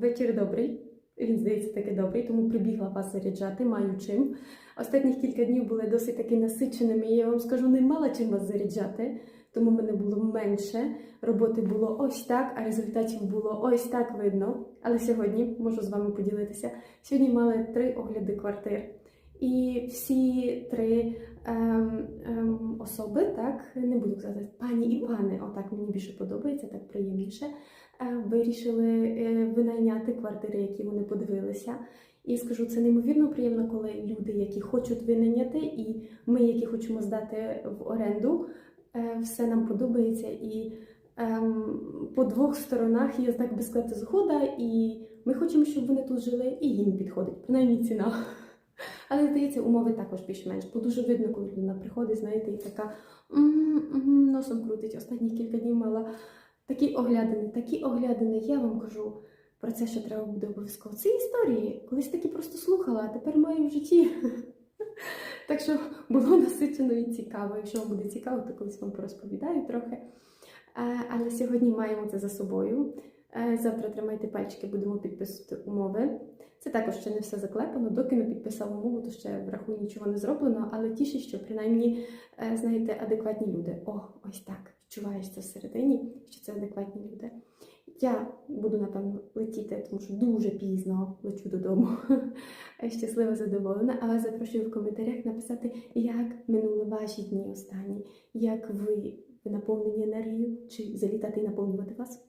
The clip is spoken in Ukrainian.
Вечір добрий. Він здається таки добрий, тому прибігла вас заряджати, маю чим. Останніх кілька днів були досить таки насиченими. і Я вам скажу, не мала чим вас заряджати, тому мене було менше. Роботи було ось так, а результатів було ось так видно. Але сьогодні можу з вами поділитися. Сьогодні мали три огляди квартир. І всі три ем, ем, особи, так не буду казати пані і пани, отак мені більше подобається, так приємніше. е, Вирішили е, винайняти квартири, які вони подивилися. І скажу, це неймовірно приємно, коли люди, які хочуть винайняти, і ми, які хочемо здати в оренду, е, все нам подобається. І ем, по двох сторонах є так би сказати згода, і ми хочемо, щоб вони тут жили, і їм підходить, принаймні ціна. Але здається, умови також більш-менш, бо дуже видно, коли людина приходить, знаєте, і така носом крутить. Останні кілька днів мала такі оглядини, такі оглядини. Я вам кажу про це, що треба буде обов'язково. Це історії. Колись такі просто слухала, а тепер маю в житті. Так що було насичено і цікаво. Якщо вам буде цікаво, то колись вам порозповідаю трохи. Е, Але сьогодні маємо це за собою. Е, Завтра тримайте пальчики, будемо підписувати умови. Це також ще не все заклепано. Доки не підписав умову, то ще в раху нічого не зроблено, але тішить, що принаймні, е, знаєте, адекватні люди. О, ось так. Відчуваєш це всередині, що це адекватні люди. Я буду, напевно, летіти, тому що дуже пізно лечу додому. Щаслива, задоволена. Але запрошую в коментарях написати, як минули ваші дні останні, як ви, наповнені енергією, чи залітати і наповнювати? Вас?